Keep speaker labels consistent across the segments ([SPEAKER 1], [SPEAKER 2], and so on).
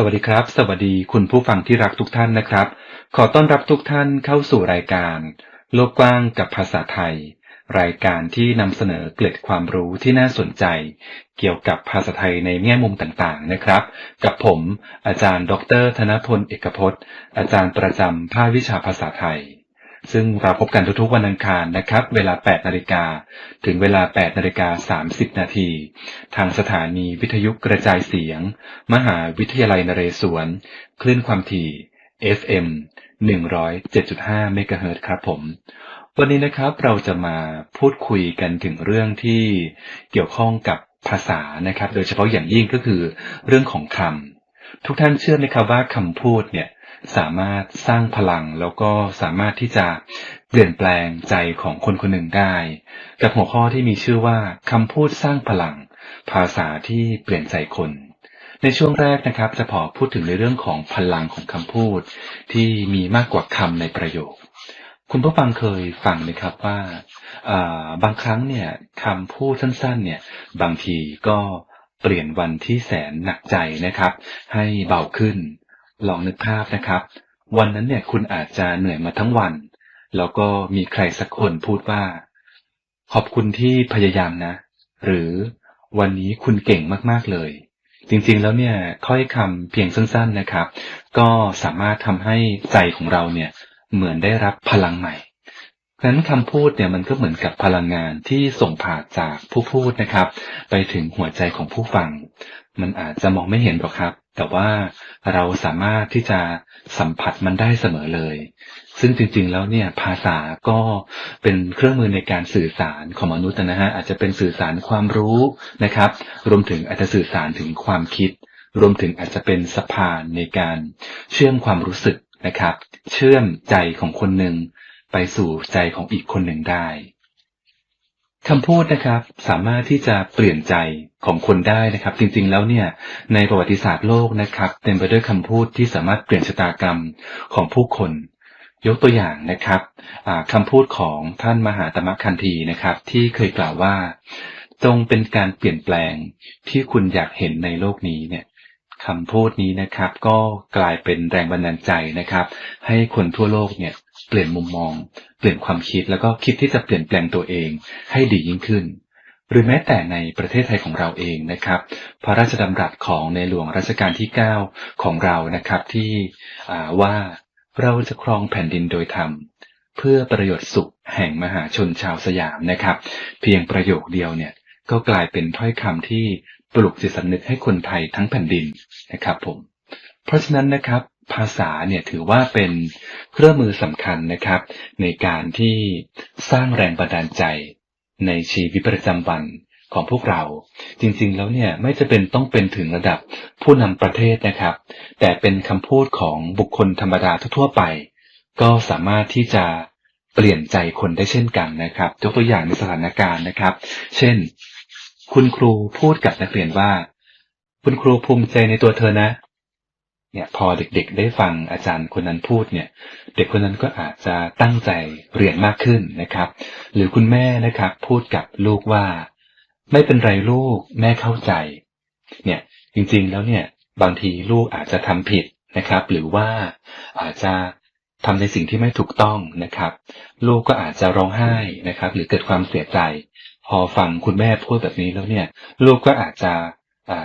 [SPEAKER 1] สวัสดีครับ สวัสดีคุณผู้ฟังที่รักทุกท่านนะครับ ขอต้อนรับทุกท่านเข้าสู่รายการ โลกกว้างกับภาษาไทย รายการที่นำเสนอเกล็ดความรู้ที่น่าสนใจ เกี่ยวกับภาษาไทยในแง่มุมต่างๆนะครับ กับผม อาจารย์ ดร ธนพลเอกพจน์ อาจารย์ประจำภาควิชาภาษาไทย ซึ่งเราพบกันทุกๆวันอังคารนะครับ เวลา 8 นาฬิกา ถึงเวลา 8 นาฬิกา 30 นาที ทางสถานีวิทยุกระจายเสียง มหาวิทยาลัยนเรศวร คลื่นความถี่ FM 107.5 เมกะเฮิรต์ครับผม วันนี้นะครับเราจะมาพูดคุยกันถึงเรื่องที่เกี่ยวข้องกับภาษานะครับ โดยเฉพาะอย่างยิ่งก็คือเรื่องของคำทุกท่านเชื่อไหมครับว่าคำพูดเนี่ย สามารถสร้างพลังแล้วก็สามารถที่จะเปลี่ยนแปลงใจของคนคนหนึ่งได้ กับหัวข้อที่มีชื่อว่าคำพูดสร้างพลัง ภาษาที่เปลี่ยนใจคนในช่วงแรกนะครับจะพอพูดถึงในเรื่องของพลังของคำพูด ที่มีมากกว่าคำในประโยค คุณผู้ฟังเคยฟังไหมครับว่าบางครั้งเนี่ยคำพูดสั้นๆ เนี่ย บางทีก็เปลี่ยนวันที่แสนหนักใจนะครับ ให้เบาขึ้น ลองนึกภาพนะครับ วันนั้นเนี่ยคุณอาจจะเหนื่อยมาทั้งวัน แล้วก็มีใครสักคนพูดว่า ขอบคุณที่พยายามนะ หรือวันนี้คุณเก่งมากๆเลย จริงๆแล้วเนี่ยค่อยคำเพียงสั้น ๆนะครับ ก็สามารถทำให้ใจของเราเนี่ยเหมือนได้รับพลังใหม่ฉะนั้นคำพูดเนี่ยมันก็เหมือนกับพลังงานที่ส่งผ่านจากผู้พูดนะครับ ไปถึงหัวใจของผู้ฟัง มันอาจจะมองไม่เห็นหรอกครับ แต่ว่าเราสามารถที่จะสัมผัสมันได้เสมอเลย ซึ่งจริงๆแล้วเนี่ยภาษาก็เป็นเครื่องมือในการสื่อสารของมนุษย์นะฮะอาจจะเป็นสื่อสารความรู้นะครับ รวมถึงอาจจะสื่อสารถึงความคิด รวมถึงอาจจะเป็นสะพานในการเชื่อมความรู้สึกนะครับ เชื่อมใจของคนหนึ่งไปสู่ใจของอีกคนหนึ่งได้ คำพูดนะครับสามารถที่จะเปลี่ยนใจของคนได้นะครับ จริงๆแล้วเนี่ยในประวัติศาสตร์โลกนะครับเต็มไปด้วยคำพูดที่สามารถเปลี่ยนชะตากรรมของผู้คน ยกตัวอย่างนะครับคำพูดของท่านมหาตมะคันธีนะครับ ที่เคยกล่าวว่า จงเป็นการเปลี่ยนแปลงที่คุณอยากเห็นในโลกนี้เนี่ยคำพูดนี้นะครับ ก็กลายเป็นแรงบันดาลใจนะครับ ให้คนทั่วโลกเนี่ย เปลี่ยนมุมมอง เปลี่ยนความคิดแล้วก็คิดที่จะเปลี่ยนแปลงตัวเอง ให้ดียิ่งขึ้น หรือแม้แต่ในประเทศไทยของเราเองนะครับ พระราชดำรัสของในหลวงรัชกาลที่ 9 ของเรานะครับที่ว่าเราจะครองแผ่นดินโดยธรรมเพื่อประโยชน์สุขแห่งมหาชนชาวสยามนะครับ เพียงประโยคเดียวเนี่ยก็กลายเป็นถ้อยคำที่ปลุกจิตสำนึกให้คนไทยทั้งแผ่นดินนะครับผม เพราะฉะนั้นนะครับ ภาษาเนี่ยถือว่าเป็นเครื่องมือสำคัญนะครับ ในการที่สร้างแรงบันดาลใจในชีวิตประจำวันของพวกเรา จริงๆแล้วเนี่ยไม่จะเป็นต้องเป็นถึงระดับผู้นำประเทศนะครับ แต่เป็นคำพูดของบุคคลธรรมดาทั่วไป ก็สามารถที่จะเปลี่ยนใจคนได้เช่นกันนะครับยกตัวอย่างในสถานการณ์นะครับ เช่น คุณครูพูดกับนักเรียนว่า คุณครูภูมิใจในตัวเธอนะ เนี่ยพอเด็กๆ ได้ฟังอาจารย์คนนั้นพูดเนี่ย เด็กคนนั้นก็อาจจะตั้งใจเรียนมากขึ้นนะครับ หรือคุณแม่นะครับ พูดกับลูกว่า ไม่เป็นไรลูกแม่เข้าใจ เนี่ยจริงๆแล้วเนี่ย บางทีลูกอาจจะทำผิดนะครับ หรือว่าอาจจะทำในสิ่งที่ไม่ถูกต้องนะครับ ลูกก็อาจจะร้องไห้นะครับ หรือเกิดความเสียใจ พอฟังคุณแม่พูดแบบนี้แล้วเนี่ย ลูกก็อาจจะ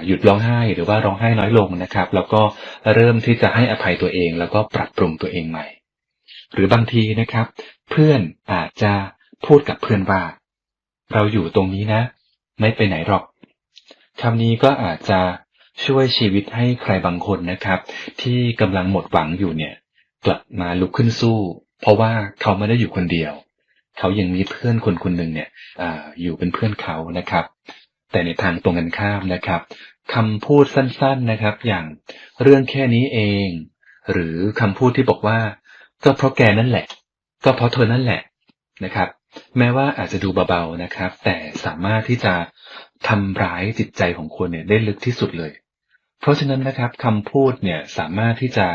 [SPEAKER 1] หยุดร้องไห้หรือว่าร้องไห้น้อยลงนะครับ แล้วก็เริ่มที่จะให้อภัยตัวเอง แล้วก็ปรับปรุงตัวเองใหม่ หรือบางทีนะครับ เพื่อนอาจจะพูดกับเพื่อนว่า เราอยู่ตรงนี้นะ ไม่ไปไหนหรอกคำนี้ก็อาจจะช่วยชีวิตให้ใครบางคนนะครับ ที่กำลังหมดหวังอยู่เนี่ย กลับมาลุกขึ้นสู้ เพราะว่าเขาไม่ได้อยู่คนเดียว เขายังมีเพื่อนคนคนหนึ่งเนี่ยออยู่เป็นเพื่อนเขานะครับ แต่ในทางตรงกันข้ามนะครับคำพูดสั้นๆนะครับ อย่างเรื่องแค่นี้เอง หรือคำพูดที่บอกว่า ก็เพราะแกนั่นแหละ ก็เพราะเธอนั่นแหละนะครับ แม้ว่าอาจจะดูเบาๆนะครับ แต่สามารถที่จะทำร้ายจิตใจของคนเนี่ยได้ลึกที่สุดเลย เพราะฉะนั้นนะครับคำพูดเนี่ยสามารถที่จะ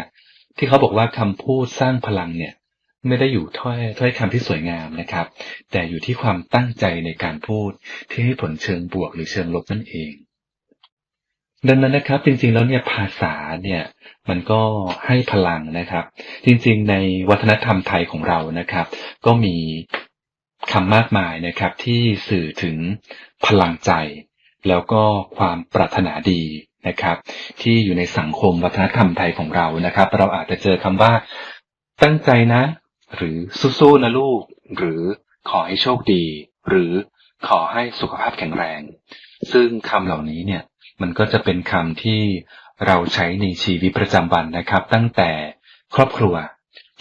[SPEAKER 1] ที่เขาบอกว่าคำพูดสร้างพลังเนี่ย ไม่ได้อยู่ถ้อยถ้อยคำที่สวยงามนะครับ แต่อยู่ที่ความตั้งใจในการพูดที่ให้ผลเชิงบวกหรือเชิงลบนั่นเอง ดังนั้นนะครับ จริงๆแล้วเนี่ยภาษาเนี่ยมันก็ให้พลังนะครับ จริงๆ ในวัฒนธรรมไทยของเรานะครับ ก็มีคำมากมายนะครับ ที่สื่อถึงพลังใจ แล้วก็ความปรารถนาดีนะครับ ที่อยู่ในสังคมวัฒนธรรมไทยของเรานะครับ เราอาจจะเจอคำว่าตั้งใจนะ หรือสู้ๆนะลูก หรือขอให้โชคดี หรือขอให้สุขภาพแข็งแรง ซึ่งคำเหล่านี้เนี่ยมันก็จะเป็นคำที่เราใช้ในชีวิตประจำวันนะครับ ตั้งแต่ครอบครัว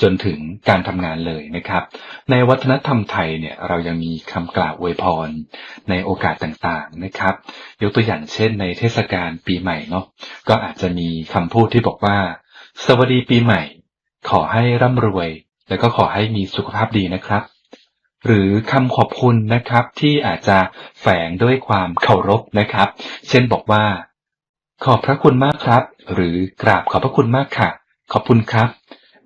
[SPEAKER 1] จนถึงการทำงานเลยนะครับ ในวัฒนธรรมไทยเนี่ยเรายังมีคำกล่าวอวยพรในโอกาสต่างๆนะครับ ยกตัวอย่างเช่นในเทศกาลปีใหม่เนาะก็อาจจะมีคำพูดที่บอกว่า สวัสดีปีใหม่ ขอให้ร่ำรวย แล้วก็ขอให้มีสุขภาพดีนะครับ หรือคำขอบคุณนะครับที่อาจจะแฝงด้วยความเคารพนะครับ เช่นบอกว่า ขอบพระคุณมากครับ หรือกราบขอบพระคุณมากค่ะ ขอบคุณครับ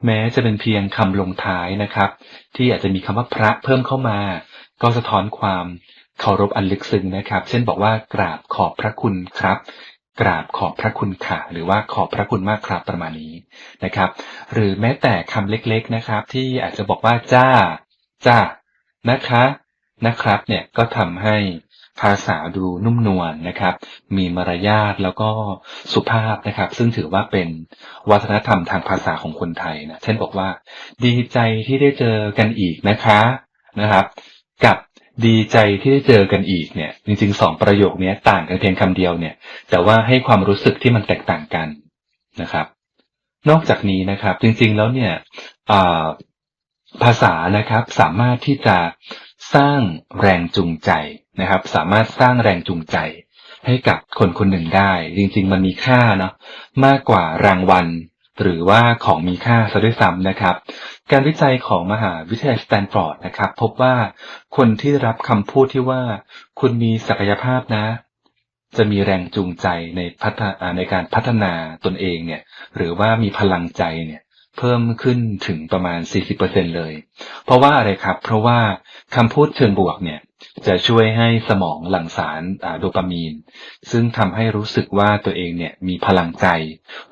[SPEAKER 1] แม้จะเป็นเพียงคำลงท้ายนะครับ ที่อาจจะมีคำว่าพระเพิ่มเข้ามา ก็สะท้อนความเคารพอันลึกซึ้งนะครับ เช่นบอกว่ากราบขอบพระคุณครับ กราบขอบพระคุณค่ะ หรือว่าขอบพระคุณมากครับประมาณนี้นะครับ หรือแม้แต่คำเล็กๆนะครับ ที่อาจจะบอกว่าจ้า จ้า นะคะ นะครับ เนี่ยก็ทำให้ภาษาดูนุ่มนวลนะครับ มีมารยาทแล้วก็สุภาพนะครับ ซึ่งถือว่าเป็นวัฒนธรรมทางภาษาของคนไทยนะ เช่นบอกว่า ดีใจที่ได้เจอกันอีกนะคะนะครับ กับ ดีใจที่ได้เจอกันอีกเนี่ย จริงๆสองประโยคนี้ต่างกันเพียงคำเดียวเนี่ย แต่ว่าให้ความรู้สึกที่มันแตกต่างกันนะครับ นอกจากนี้นะครับ จริงๆแล้วเนี่ยภาษานะครับสามารถที่จะสร้างแรงจูงใจนะครับ สามารถสร้างแรงจูงใจให้กับคนคนหนึ่งได้ จริง ๆ มันมีค่าเนาะมากกว่ารางวัล หรือว่าของมีค่าซะด้วยซ้ำนะครับ การวิจัยของมหาวิทยาลัยสแตนฟอร์ดนะครับ พบว่าคนที่รับคำพูดที่ว่า คุณมีศักยภาพนะ จะมีแรงจูงใจในพัฒนาในการพัฒนาตนเองเนี่ย หรือว่ามีพลังใจเนี่ยเพิ่มขึ้นถึงประมาณ 40%เลย เพราะว่าอะไรครับ เพราะว่าคำพูดเชิงบวกเนี่ย จะช่วยให้สมองหลั่งสารโดปามีน ซึ่งทำให้รู้สึกว่าตัวเองเนี่ยมีพลังใจ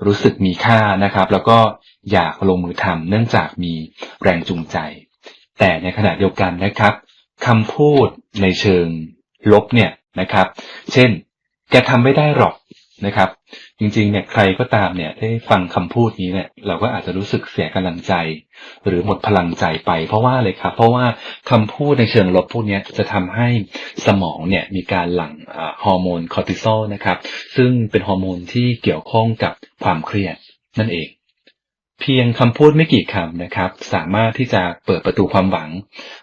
[SPEAKER 1] รู้สึกมีค่านะครับ แล้วก็อยากลงมือทำเนื่องจากมีแรงจูงใจ แต่ในขณะเดียวกันนะครับคำพูดในเชิงลบเนี่ยนะครับ เช่น แกทำไม่ได้หรอกนะครับ จริงๆเนี่ยใครก็ตามเนี่ยได้ฟังคำพูดนี้เนี่ยเราก็อาจจะรู้สึกเสียกำลังใจ หรือหมดพลังใจไป เพราะว่าเลยครับ เพราะว่าคำพูดในเชิงลบพวกนี้จะทำให้สมองเนี่ยมีการหลั่งฮอร์โมนคอร์ติซอลนะครับ ซึ่งเป็นฮอร์โมนที่เกี่ยวข้องกับความเครียดนั่นเอง เพียงคำพูดไม่กี่คำนะครับ สามารถที่จะเปิดประตูความหวัง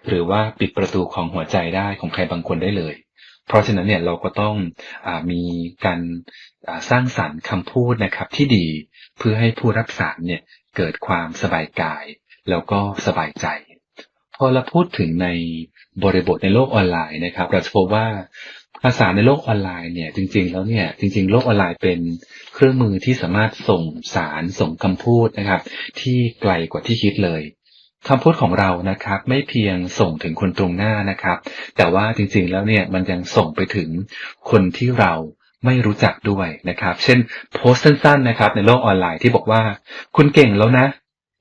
[SPEAKER 1] หรือว่าปิดประตูของหัวใจได้ของใครบางคนได้เลย เพราะฉะนั้นเนี่ยเราก็ต้องอมีการสร้างสรรค์คำพูดนะครับที่ดีเพื่อให้ผู้รับสารเนี่ยเกิดความสบายกาย แล้วก็สบายใจ พอเราพูดถึงในบริบทในโลกออนไลน์นะครับ เราจะพบว่าภาษาในโลกออนไลน์เนี่ยจริง ๆ แล้วเนี่ยจริง ๆ โลกออนไลน์เป็นเครื่องมือที่สามารถส่งสารส่งคำพูดนะครับ ที่ไกลกว่าที่คิดเลย คำพูดของเรานะครับ ไม่เพียงส่งถึงคนตรงหน้านะครับ แต่ว่าจริงๆแล้วเนี่ยมันยังส่งไปถึงคนที่เราไม่รู้จักด้วยนะครับ เช่นโพสต์สั้นๆนะครับ ในโลกออนไลน์ที่บอกว่า คุณเก่งแล้วนะ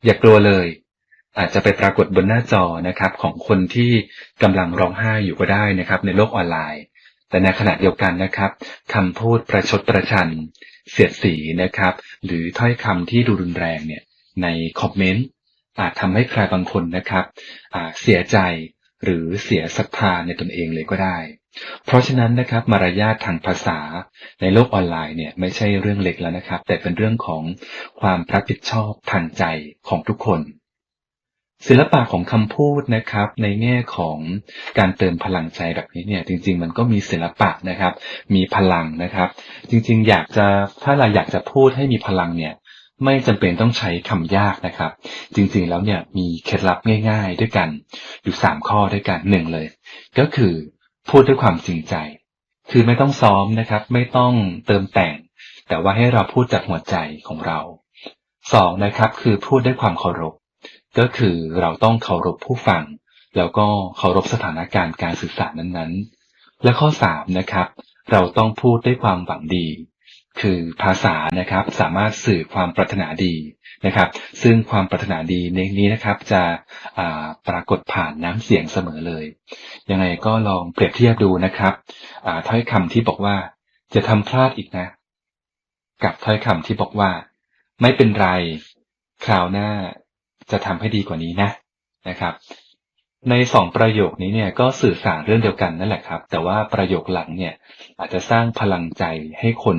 [SPEAKER 1] อย่ากลัวเลย อาจจะไปปรากฏบนหน้าจอนะครับ ของคนที่กำลังร้องไห้อยู่ก็ได้นะครับ ในโลกออนไลน์ แต่ในขณะเดียวกันนะครับคำพูดประชดประชัน เสียดสีนะครับ หรือถ้อยคำที่ดูรุนแรงเนี่ยในคอมเมนต์ อาจทำให้ใครบางคนนะครับเสียใจหรือเสียศรัทธาในตนเองเลยก็ได้ เพราะฉะนั้นนะครับมารยาททางภาษาในโลกออนไลน์เนี่ยไม่ใช่เรื่องเล็กแล้วนะครับ แต่เป็นเรื่องของความรับผิดชอบทางใจของทุกคน ศิลปะของคำพูดนะครับ ในแง่ของการเติมพลังใจแบบนี้เนี่ย จริง ๆ มันก็มีศิลปะนะครับ มีพลังนะครับ จริง ๆ อยากจะถ้าเราอยากจะพูดให้มีพลังเนี่ย ไม่จำเป็นต้องใช้คำยากนะครับ จริงๆแล้วเนี่ยมีเคล็ดลับง่าย ๆ ด้วยกันอยู่สามข้อด้วยกันหนึ่งเลย ก็คือพูดด้วยความจริงใจ คือไม่ต้องซ้อมนะครับ ไม่ต้องเติมแต่ง แต่ว่าให้เราพูดจากหัวใจของเราสองนะครับ คือพูดด้วยความเคารพ ก็คือเราต้องเคารพผู้ฟัง แล้วก็เคารพสถานการณ์การสื่อสารนั้นๆ และข้อสามนะครับ เราต้องพูดด้วยความหวังดี คือภาษานะครับสามารถสื่อความปรารถนาดีนะครับ ซึ่งความปรารถนาดีในนี้นะครับจะปรากฏผ่านน้ำเสียงเสมอเลย ยังไงก็ลองเปรียบเทียบดูนะครับถ้อยคำที่บอกว่าจะทำพลาดอีกนะ กับถ้อยคำที่บอกว่า ไม่เป็นไรคราวหน้าจะทำให้ดีกว่านี้นะนะครับ ในสองประโยคนี้เนี่ยก็สื่อสารเรื่องเดียวกันนั่นแหละครับ แต่ว่าประโยคหลังเนี่ยอาจจะสร้างพลังใจให้คน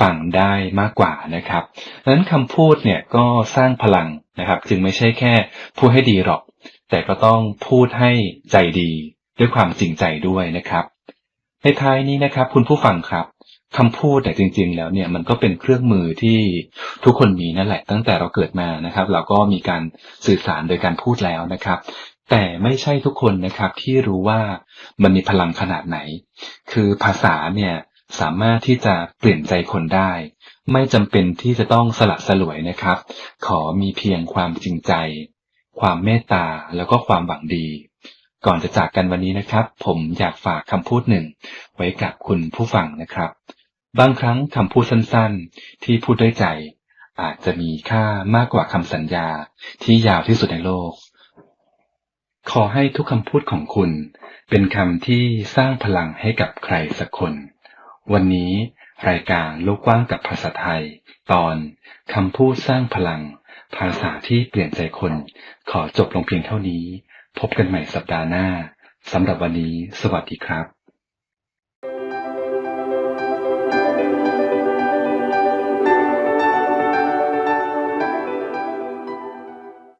[SPEAKER 1] ฟังได้มากกว่านะครับดังนั้นคำพูดเนี่ยก็สร้างพลังนะครับ จึงไม่ใช่แค่พูดให้ดีหรอก แต่ก็ต้องพูดให้ใจดีด้วยความจริงใจด้วยนะครับ ในท้ายนี้นะครับ คุณผู้ฟังครับคำพูดแต่จริง ๆ แล้วเนี่ยมันก็เป็นเครื่องมือที่ทุกคนมีนั่นแหละ ตั้งแต่เราเกิดมานะครับ เราก็มีการสื่อสารโดยการพูดแล้วนะครับ แต่ไม่ใช่ทุกคนนะครับที่รู้ว่ามันมีพลังขนาดไหน คือภาษาเนี่ยสามารถที่จะเปลี่ยนใจคนได้ ไม่จำเป็นที่จะต้องสละสลวยนะครับ ขอมีเพียงความจริงใจ ความเมตตาแล้วก็ความหวังดี ก่อนจะจากกันวันนี้นะครับ ผมอยากฝากคำพูดหนึ่ง ไว้กับคุณผู้ฟังนะครับ บางครั้งคำพูดสั้นๆ ที่พูดด้วยใจ อาจจะมีค่ามากกว่าคำสัญญาที่ยาวที่สุดในโลก ขอให้ทุกคำพูดของคุณ เป็นคำที่สร้างพลังให้กับใครสักคน วันนี้รายการโลกกว้างกับภาษาไทย ตอนคำพูดสร้างพลัง ภาษาที่เปลี่ยนใจคน ขอจบลงเพียงเท่านี้ พบกันใหม่สัปดาห์หน้าสำหรับวันนี้ สวัสดีครับ